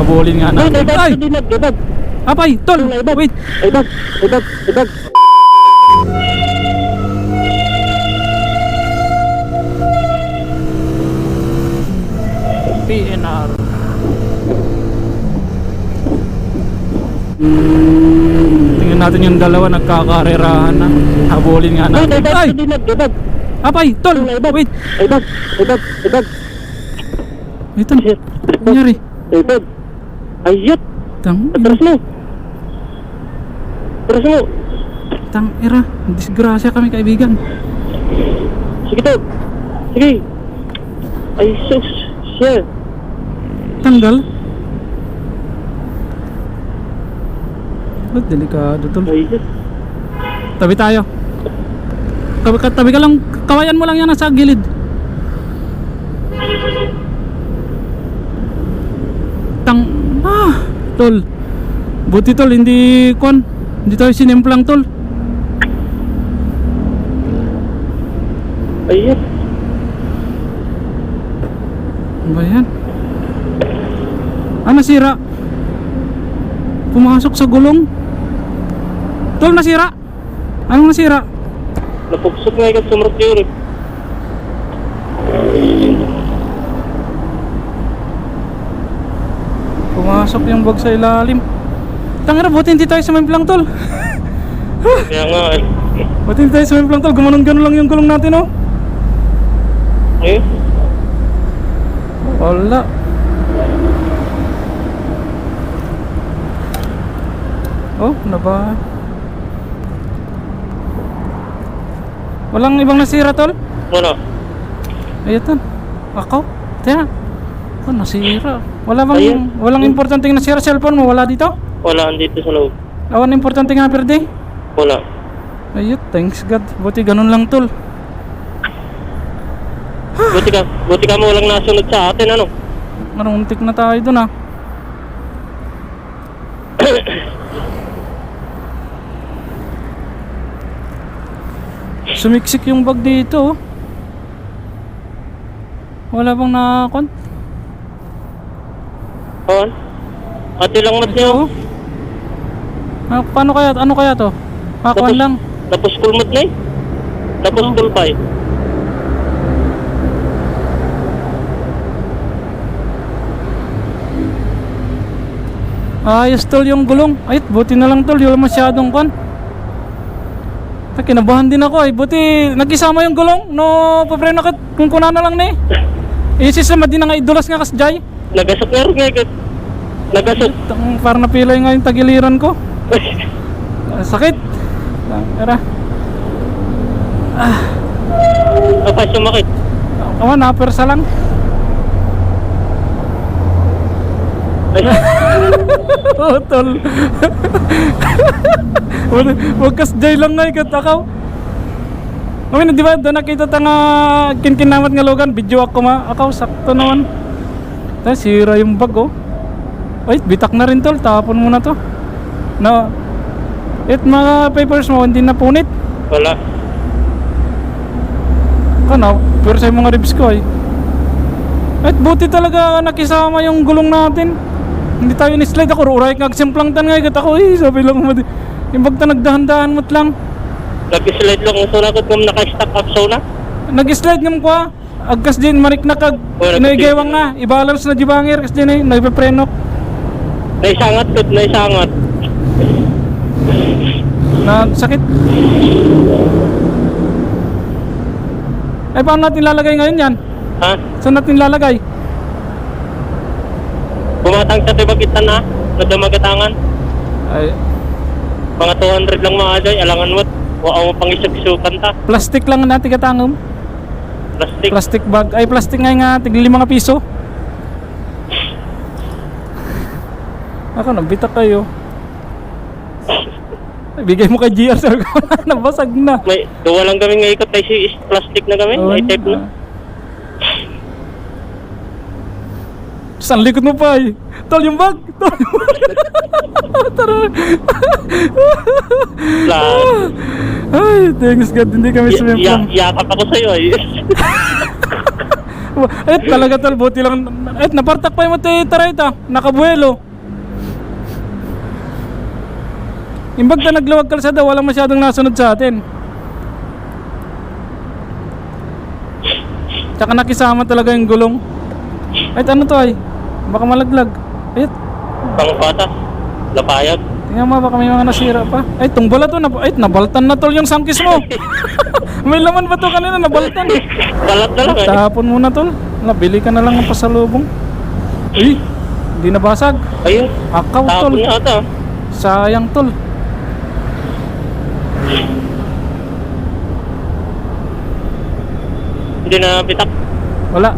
Habulin nga Ay, natin. ibag, Ay! ibag, ibag. Apay! Tol! Wait! Ibag, ibag, ibag. PNR. Tingnan natin yung dalawa nagkakarerahan na. Habulin nga Ay, natin. Ay! ibag, ibag. Apay! Tol! Wait! Ibag, ibag, ibag. Ito na. Ano nangyari? Ibag. Ayat, Tang, atras mo. Atras mo. tang, ira. Disgrasya kami kaibigan. Sige to. Sige. Ay, sus. Siya. Tanggal. Ba't delikado tol? Ayat. Tabi tayo. Tabi ka, tabi ka lang. Kawayan mo lang yan sa gilid. Tang... Ah! Tol. Buti tol, hindi... Kon. Hindi tayo sinimplang tol. Ayat. Ano ba yan? Ah, nasira. Pumasok sa gulong. Tol, nasira. Anong nasira? Napugsok nga ikat sa Mercury. Pumasok yung bag sa ilalim. Tangina, buti hindi tayo sumimplang tol. Kaya nga eh. Buti hindi tayo sumimplang tol. Gumanon-ganon lang yung gulong natin oh. Eh? Wala. Oh, na ba? Walang ibang nasira tol? Ano? Ayatan. Ako? Tiyan. Oh, nasira. Wala bang, Ayun. walang importanteng nasira cellphone mo? Wala dito? Wala, andito sa loob. Awan importante nga perde? Wala. Ayun, thanks God. Buti ganun lang tol. Buti ka, buti ka mo walang nasunod sa atin, ano? Maruntik na tayo dun ah. Sumiksik yung bag dito oh. Wala bang nakakon? On? Ate lang mat niyo. Oo. Ah, paano kaya? Ano kaya to? Pakuan lang. Tapos kulmot na eh. Tapos Oo. kulpay. Ayos tol yung gulong. Ay, buti na lang tol. Yung masyadong kon. Ta, Kinabahan din ako ay. Buti nagkisama yung gulong. No, papreno kung kuna na lang ni. Isisama din na nga idulas nga kasjay. Nagasok nga rin nga ikat. Nagasok. Tang parang napilay nga yung tagiliran ko. Ah, sakit. Ah, Era. Apa sumakit. Awan, napersa lang. Ay, Oo, tol. Wag- Wag kasjay lang nga ikat akaw. Kami na di ba doon nakita ta nga kinkinamat nga logan video ako ma akaw sakto naman. Ta sira yung bag oh. Ay bitak na rin tol tapon mo na to. Na it mga papers mo hindi na punit. wala. Ano, pero sa mga ribs ko ay. At buti talaga nakisama yung gulong natin. Hindi tayo ni-slide ako, uray nga simplang tan nga ikat ako, eh, sabi lang mo. Yung bagta nagdahan-dahan mo't lang. Nag-slide lang ang sunakot kung naka-stack up sauna. Nag-slide ngam ko. Agkas din marik na kag Oh, inaigewang na, ibalance na jibangir kas din eh, nagpe-preno. Naisangat kot, naisangat. Nagsakit. Eh paano natin lalagay ngayon yan? Ha? Saan natin lalagay? Bumatang sa tibagitan na. Nadamagatangan. Ay, Mga 200 lang mga aday. Alangan mo. Wow mo pang isagsukan ta. plastic lang natin katangom. Plastic. Plastic bag. Ay, plastic nga nga. Tigli mga piso. Ako, nabitak kayo. Ay, Bigay mo kay GR, sir. Nabasag na. May, gawa lang kami nga ikot. Ay, si plastic na kami. Oo, May tape na. ah. Saan likod mo pa eh? Tol yung bag! Tol yung bag! Tara! Plan. Ay, thanks God, hindi kami Ya, ya, sumimplang. yakap ako sa'yo ay. Ayun talaga tol, buti lang. Ayun, napartak pa yung mati tarayta. Nakabuelo. Imbag na nagluwag kalsada, walang masyadong nasunod sa atin. Tsaka nakisama talaga yung gulong. Ay, ano to ay? Baka malaglag. Ay, Pangpatas. Lapayag. Tingnan mo baka may mga nasira pa. Ay, tungbala to. Nab ay, nabaltan na tol yung sangkis mo. may laman ba to kanina? Nabaltan. Balat na lang eh. Tapon muna tol. Nabili ka na lang ng pasalubong. Uy, hindi nabasag. Ayun. Akaw tol. Tapon na ata. Sayang tol. Hindi na pitak. Wala.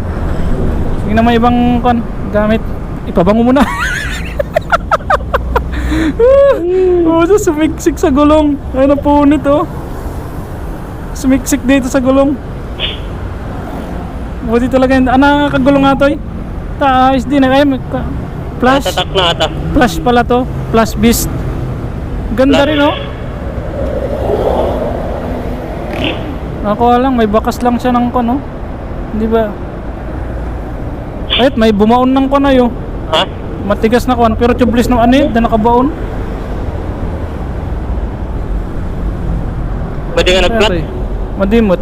Sige na may ibang kon gamit. Ipabango mo na. oh, sumiksik sa gulong. Ay napunit oh. Sumiksik dito sa gulong. Buti talaga yun. Ah, nakakagulong nga to eh. Taas din. Ka- flash. Tatak na ata. Flash pala to. Flash beast. Ganda Flash. rin oh. Ako lang, may bakas lang siya ng kon oh. Di ba? Ayun, may bumaon ng kon ayo. Ha? Matigas na kon, pero tubeless ng ano yun, na nakabaon. Pwede nga nag-flat. Pare, Madimot.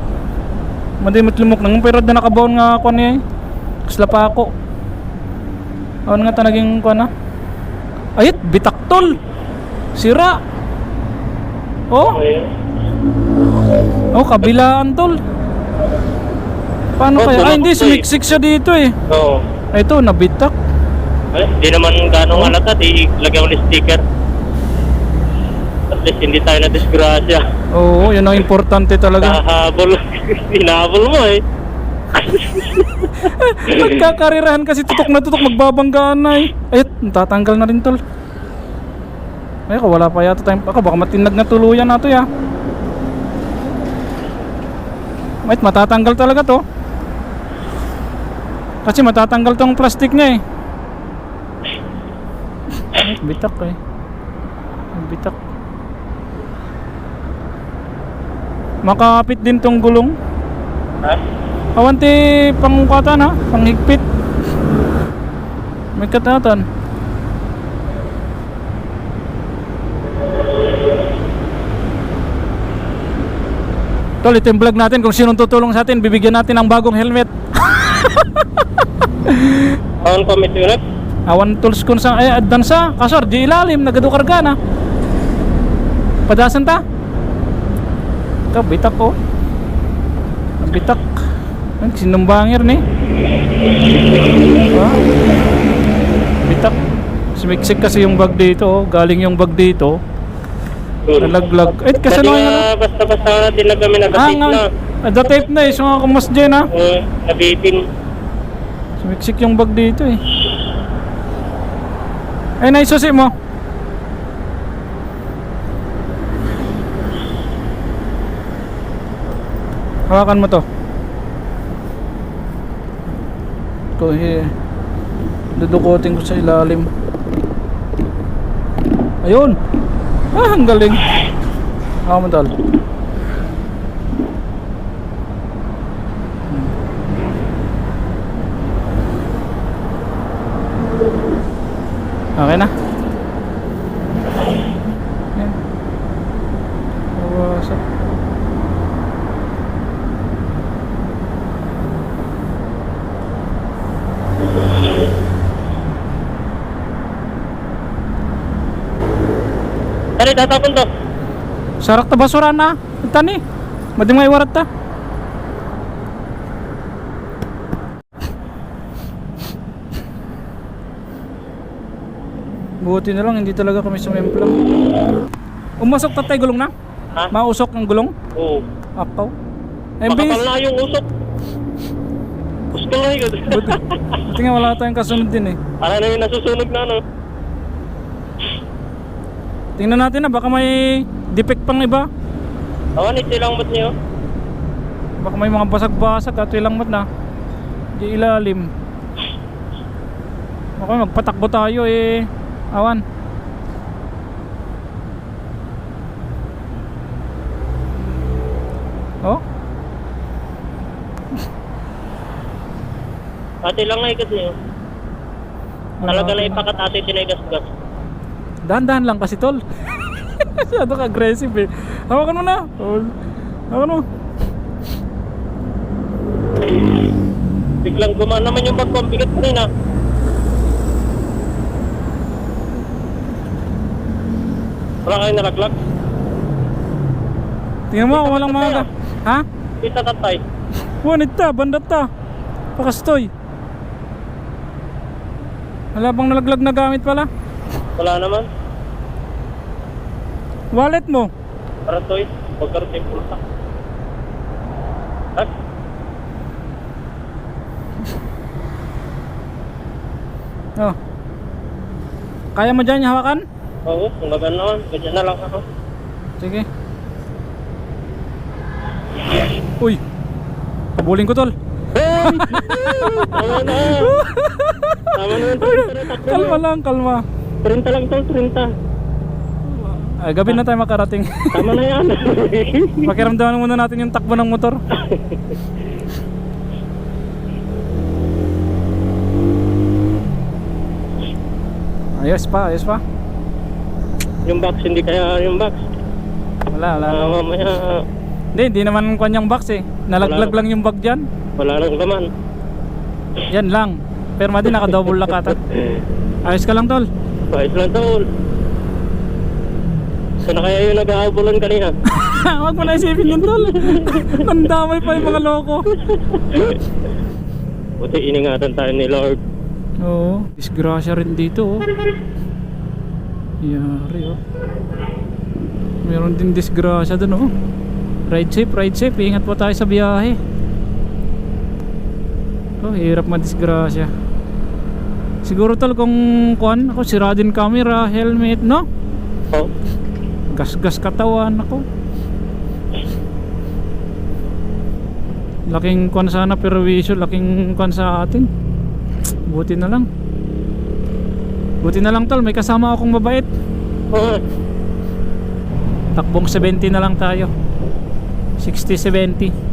Madimot lumok nang pero na nakabaon nga kon niya. eh. Kasla pa ako. Awan nga ta naging kon na. Ayit, bitaktol. Sira. Oh, oh kabilaan tol. Paano Oh, kaya? Ay, hindi, eh. sumiksik siya dito eh. Oo. Ay, ito, nabitak. Ay, Hindi naman gano'ng halata. Di lagyan ko ng sticker. At least hindi tayo na disgrasya. Oo, yun ang importante talaga. Nahabol. Hinahabol mo eh. Nagkakarirahan kasi tutok na tutok, magbabanggaan na eh. Ay, tatanggal na rin tol. Ay, ako, wala pa yata tayong... Ako, baka matinag na tuluyan na to ya. Wait, matatanggal talaga to. Kasi matatanggal tong plastic niya eh. Ay, bitak eh. Bitak. Makapit din tong gulong. Ha? Awanti pangkatan ha, panghigpit. May katatan. Tol, ito yung vlog natin. Kung sinong tutulong sa atin, bibigyan natin ng bagong helmet. Awan pa may tunat. Awan tools kun sa ay dansa. Kasor, di ilalim, nagadukar ka na. Padasan ta. Ikaw, bitak ko. Bitak. Ay, sinumbangir ni. Ah. Bitak. Sumiksik kasi yung bag dito. oh. Galing yung bag dito. Nalaglag. Eh, kasi ano nga basta-basta natin na kami Ah, nag-tape nga. na. Ada tape na eh. So nga kumas dyan ha. Oo, nabitin. Sumiksik yung bag dito eh. Ay, naisusi mo. Hawakan mo to. Ko eh. Dudukotin ko sa ilalim. Ayun. Ah, ang galing. Hawakan mo tol. Okay na? Yan. Wasak. Tari, tatapon to. Sarak ta basura na. Tani. Madi may warat ta. Buti na lang hindi talaga kami sumempla. Umusok tatay gulong na? Ha? Mausok ang gulong? Oo. Akaw. Ay, Makapal na yung usok. Gusto nga yun. Buti, nga wala tayong kasunod din eh. Para na yung nasusunog na ano. Tingnan natin na baka may defect pang iba. Awan, ito lang ba't niyo? Baka may mga basag-basag at ilang mat na. Di ilalim. Ako magpatakbo tayo eh. Awan. Oh. Ate lang ay kasi oh. Talaga na ipakat ate tinigas-gas. Dahan-dahan lang kasi tol. Masyado ka aggressive eh. Hawakan mo na. Tol. Hawakan mo. Biglang gumana naman yung bag ko. Ang bigat kanina. Wala kayo nalaglag. Tingnan mo, walang mga... ka- Ha? Kita tatay. Wanit ta, bandat ta. Pakastoy. Wala bang nalaglag na gamit pala? Wala naman. Wallet mo. Para toy. Huwag ka rin pulsa. Ha? Oh. Kaya mo dyan hawakan? Oo, kung gano'n. Ganyan na lang ako. Sige. Uy. Habulin ko tol. Tama na. Tama na. 30 na takbo Kalma lang, kalma. 30 lang tol, 30. Ay, gabi na tayo makarating. Tama na yan. Pakiramdaman muna natin yung takbo ng motor. Ayos pa, ayos pa. yung box, hindi kaya yung box. Wala, wala. Ah, mamaya, Hindi, hindi naman kanyang box eh. Nalaglag lang yung bag dyan. wala nang laman. Yan lang. Pero madi naka-double lock ata. Ayos ka lang tol. Pahit lang tol. Sana kaya yung nag-aabulan kanina? Huwag mo na isipin yun tol. Ang damay pa yung mga loko. Buti iningatan tayo ni Lord. Oo, disgrasya rin dito oh. Yari oh. Meron din disgrasya dun oh. Ride safe, ride safe. Ingat po tayo sa biyahe. Oh, hirap madisgrasya. Siguro tol kung kuan ako sira din camera, helmet, no? Oh, Gas-gas katawan ako. Laking kuan sana perwisyo, laking kuan sa atin. Buti na lang. Buti na lang tol, may kasama akong mabait. Takbong 70 na lang tayo. 60-70.